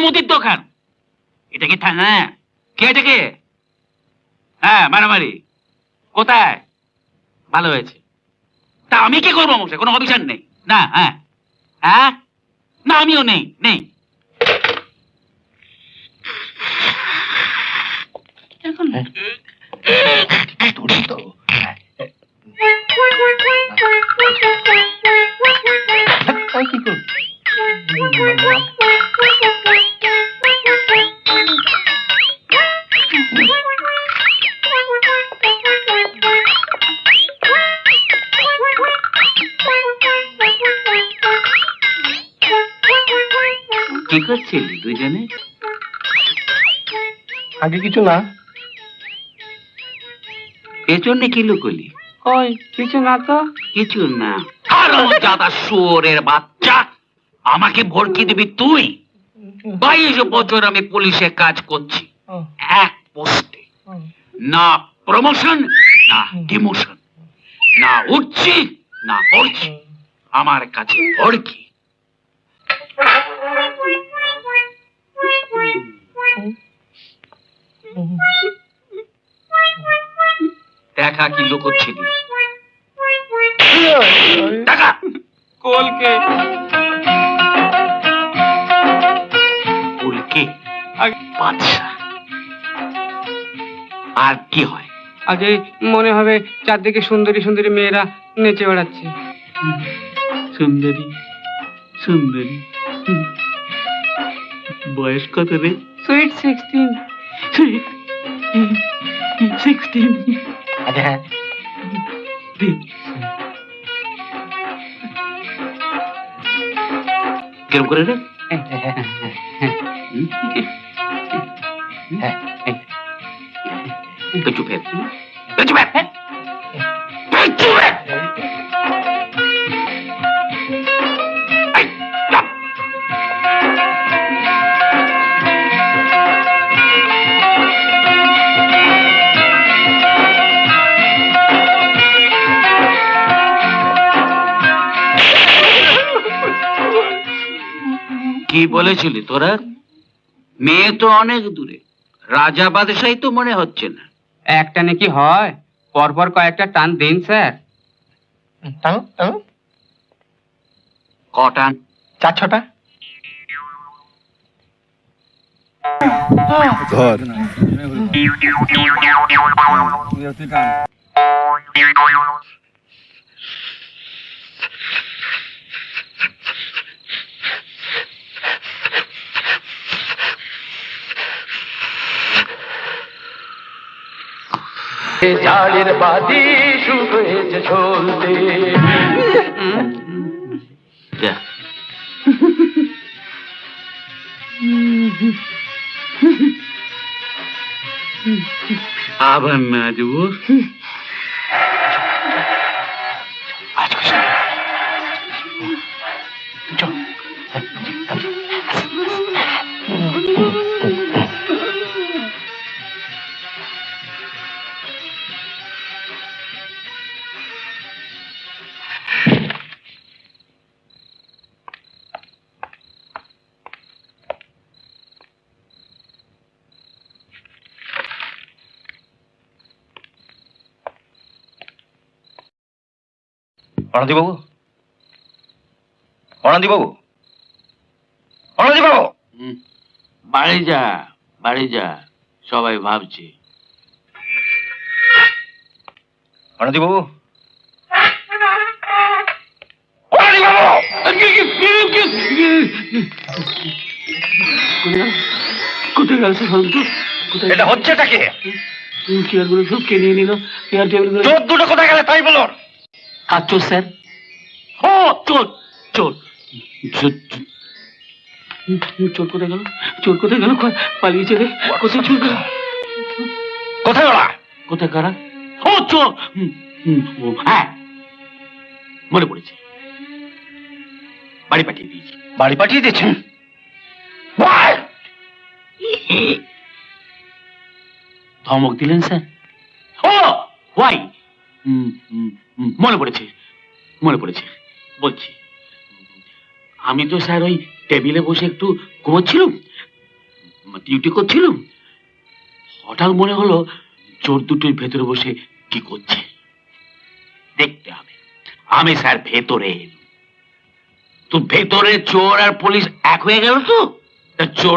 মুদির দোকান। এটা কি থানা? কে এটা কে? হ্যাঁ মারামারি। কোথায়? ভালো হয়েছে। তা আমি কি করব মশাই কোনো অভিযান নেই। না হ্যাঁ। হ্যাঁ? না আমিও নেই নেই। এখন তো ওই কি কর কি করছিলি দুজনে আগে কিছু না। পেছনে কি লুকলি? কই কিছু না তো? কিছু না। আরও দাদা শুয়োরের বাচ্চা। আমাকে ভড়কি দিবি তুই? বাইশ বছর আমি পুলিশে কাজ করছি। এক পোস্টে। না প্রমোশন না ডিমোশন। না উঠছি না পড়ছি আমার কাছে ভড়কি দেখা কি লুকোচ্ছিলি? দেখা কলকে। আর কি হয়? আগে মনে হবে চারদিকে সুন্দরী সুন্দরী মেয়েরা নেচে বেড়াচ্ছে। সুন্দরী সুন্দরী। বয়স কত রে? সুইট সিক্সটিন সিক্সটিন আচ্ছা হ্যাঁ। কিরম করে রে হ্যাঁ চুপে চুপে চুপে কি বলেছিলি তোরা? মেয়ে তো অনেক দূরে। রাজা বাদশাই তো মনে হচ্ছে না। একটা নাকি হয়? পরপর কয়েকটা টান দিন স্যার। টানো টানো। কটান চার ছটা। ধর জালের বাদি শুকেছে চলতে যা। আবার নাচবো অনন্তি বাবু অনন্তি বাবু অনন্তি বাড়ি যা বাড়ি যা সবাই ভাবছে কোথায় গেল কোথায় এটা হচ্ছেটা কে চেয়ারগুলো সব কে নিয়ে নিল চেয়ার টেবিলগুলো দুটো কোথায় গেলে তাই বলুন আর চোর স্যার ও চোর চোর। চোর কোথায় গেল? চোর কোথায় গেল? পালিয়েছে রে। কোথায় চোর গেল? কোথায় ওরা কোথায় কারা? ও চোর। হুম, হুম, হ্যাঁ। মনে পড়েছে। বাড়ি পাঠিয়ে দিয়েছি। বাড়ি পাঠিয়ে দিয়েছেন ধমক দিলেন স্যার। ও ওয়াই মনে পড়েছে মনে পড়েছে, বলছি। আমি তো স্যার ওই টেবিলে বসে একটু ঘুমোচ্ছিলাম, ডিউটি করছিলাম। হঠাৎ মনে হলো চোর দুটোই ভেতরে বসে কি করছে। দেখতে হবে, আমি স্যার ভেতরে। তো ভেতরে চোর আর পুলিশ এক হয়ে গেল তো চোর